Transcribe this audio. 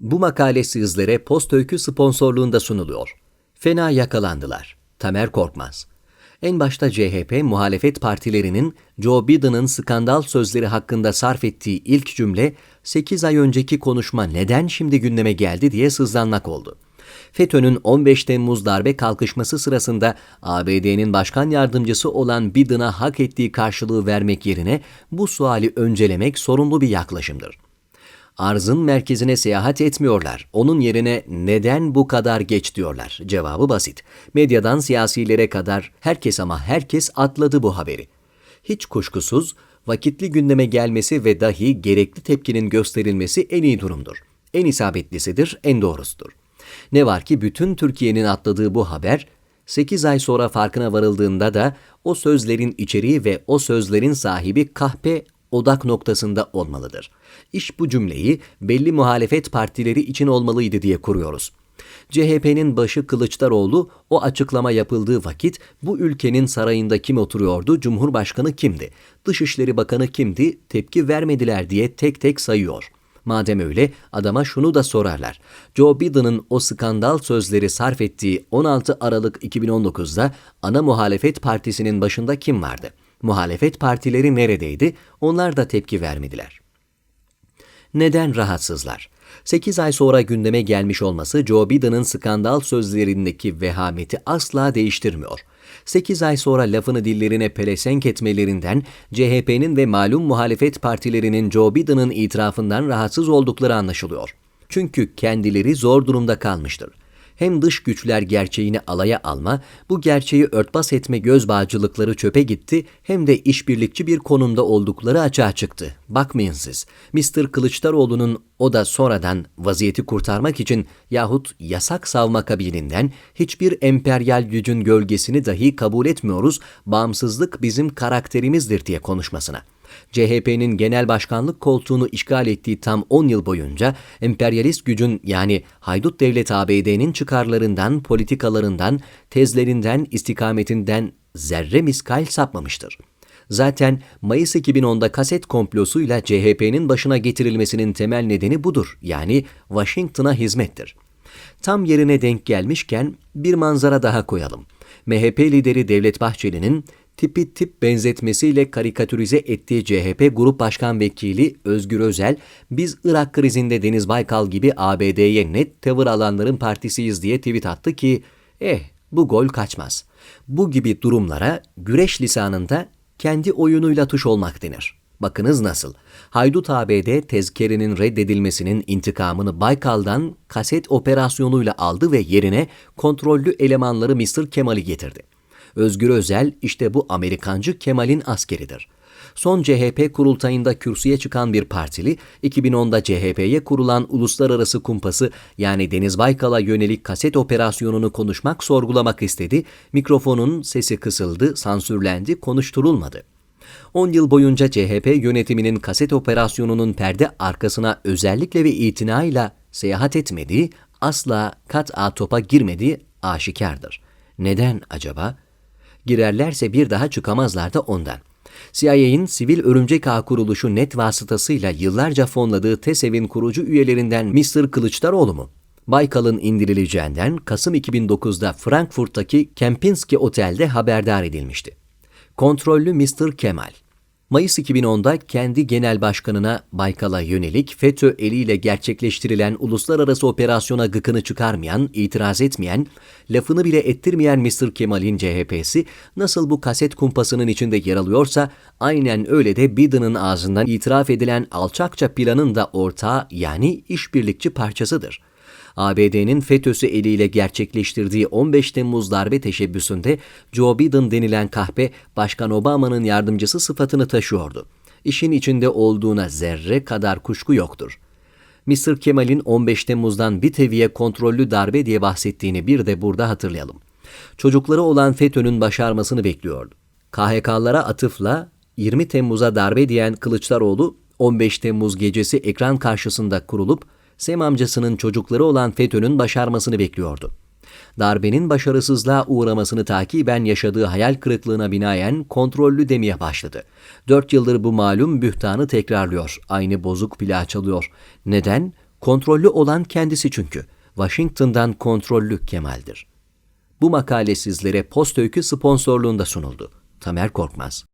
Bu makale sizlere Post Öykü sponsorluğunda sunuluyor. Fena yakalandılar. Tamer Korkmaz. En başta CHP muhalefet partilerinin Joe Biden'ın skandal sözleri hakkında sarf ettiği ilk cümle 8 ay önceki konuşma neden şimdi gündeme geldi diye sızlanmak oldu. FETÖ'nün 15 Temmuz darbe kalkışması sırasında ABD'nin başkan yardımcısı olan Biden'a hak ettiği karşılığı vermek yerine bu suali öncelemek sorumlu bir yaklaşımdır arzın merkezine seyahat etmiyorlar. Onun yerine neden bu kadar geç diyorlar. Cevabı basit. Medyadan siyasilere kadar herkes ama herkes atladı bu haberi. Hiç kuşkusuz vakitli gündeme gelmesi ve dahi gerekli tepkinin gösterilmesi en iyi durumdur. En isabetlisidir, en doğrusudur. Ne var ki bütün Türkiye'nin atladığı bu haber 8 ay sonra farkına varıldığında da o sözlerin içeriği ve o sözlerin sahibi kahpe odak noktasında olmalıdır. İş bu cümleyi belli muhalefet partileri için olmalıydı diye kuruyoruz. CHP'nin başı Kılıçdaroğlu o açıklama yapıldığı vakit bu ülkenin sarayında kim oturuyordu, Cumhurbaşkanı kimdi, Dışişleri Bakanı kimdi, tepki vermediler diye tek tek sayıyor. Madem öyle adama şunu da sorarlar. Joe Biden'ın o skandal sözleri sarf ettiği 16 Aralık 2019'da ana muhalefet partisinin başında kim vardı? Muhalefet partileri neredeydi? Onlar da tepki vermediler. Neden rahatsızlar? 8 ay sonra gündeme gelmiş olması Joe Biden'ın skandal sözlerindeki vehameti asla değiştirmiyor. 8 ay sonra lafını dillerine pelesenk etmelerinden CHP'nin ve malum muhalefet partilerinin Joe Biden'ın itirafından rahatsız oldukları anlaşılıyor. Çünkü kendileri zor durumda kalmıştır hem dış güçler gerçeğini alaya alma, bu gerçeği örtbas etme göz bağcılıkları çöpe gitti hem de işbirlikçi bir konumda oldukları açığa çıktı. Bakmayın siz, Mr. Kılıçdaroğlu'nun o da sonradan vaziyeti kurtarmak için yahut yasak savma kabilinden hiçbir emperyal gücün gölgesini dahi kabul etmiyoruz, bağımsızlık bizim karakterimizdir diye konuşmasına. CHP'nin genel başkanlık koltuğunu işgal ettiği tam 10 yıl boyunca emperyalist gücün yani haydut devlet ABD'nin çıkarlarından, politikalarından, tezlerinden, istikametinden zerre miskal sapmamıştır. Zaten Mayıs 2010'da kaset komplosuyla CHP'nin başına getirilmesinin temel nedeni budur. Yani Washington'a hizmettir. Tam yerine denk gelmişken bir manzara daha koyalım. MHP lideri Devlet Bahçeli'nin tipi tip benzetmesiyle karikatürize ettiği CHP Grup Başkan Vekili Özgür Özel, biz Irak krizinde Deniz Baykal gibi ABD'ye net tavır alanların partisiyiz diye tweet attı ki, eh bu gol kaçmaz. Bu gibi durumlara güreş lisanında kendi oyunuyla tuş olmak denir. Bakınız nasıl. Haydut ABD tezkerenin reddedilmesinin intikamını Baykal'dan kaset operasyonuyla aldı ve yerine kontrollü elemanları Mr. Kemal'i getirdi. Özgür Özel işte bu Amerikancı Kemal'in askeridir. Son CHP kurultayında kürsüye çıkan bir partili, 2010'da CHP'ye kurulan uluslararası kumpası yani Deniz Baykal'a yönelik kaset operasyonunu konuşmak, sorgulamak istedi. Mikrofonun sesi kısıldı, sansürlendi, konuşturulmadı. 10 yıl boyunca CHP yönetiminin kaset operasyonunun perde arkasına özellikle ve itinayla seyahat etmediği, asla kat a topa girmediği aşikardır. Neden acaba? Girerlerse bir daha çıkamazlar da ondan. CIA'in Sivil Örümcek Ağ kuruluşu net vasıtasıyla yıllarca fonladığı TESEV'in kurucu üyelerinden Mr. Kılıçdaroğlu mu? Baykal'ın indirileceğinden Kasım 2009'da Frankfurt'taki Kempinski Otel'de haberdar edilmişti. Kontrollü Mr. Kemal Mayıs 2010'da kendi genel başkanına Baykal'a yönelik FETÖ eliyle gerçekleştirilen uluslararası operasyona gıkını çıkarmayan, itiraz etmeyen, lafını bile ettirmeyen Mr. Kemal'in CHP'si nasıl bu kaset kumpasının içinde yer alıyorsa aynen öyle de Biden'ın ağzından itiraf edilen alçakça planın da ortağı yani işbirlikçi parçasıdır. ABD'nin FETÖ'sü eliyle gerçekleştirdiği 15 Temmuz darbe teşebbüsünde Joe Biden denilen kahpe Başkan Obama'nın yardımcısı sıfatını taşıyordu. İşin içinde olduğuna zerre kadar kuşku yoktur. Mr. Kemal'in 15 Temmuz'dan bir teviye kontrollü darbe diye bahsettiğini bir de burada hatırlayalım. Çocukları olan FETÖ'nün başarmasını bekliyordu. KHK'lara atıfla 20 Temmuz'a darbe diyen Kılıçdaroğlu 15 Temmuz gecesi ekran karşısında kurulup Sem amcasının çocukları olan FETÖ'nün başarmasını bekliyordu. Darbenin başarısızlığa uğramasını takiben yaşadığı hayal kırıklığına binaen kontrollü demeye başladı. Dört yıldır bu malum bühtanı tekrarlıyor. Aynı bozuk plağı çalıyor. Neden? Kontrollü olan kendisi çünkü. Washington'dan kontrollü Kemal'dir. Bu makale sizlere Post Öykü sponsorluğunda sunuldu. Tamer Korkmaz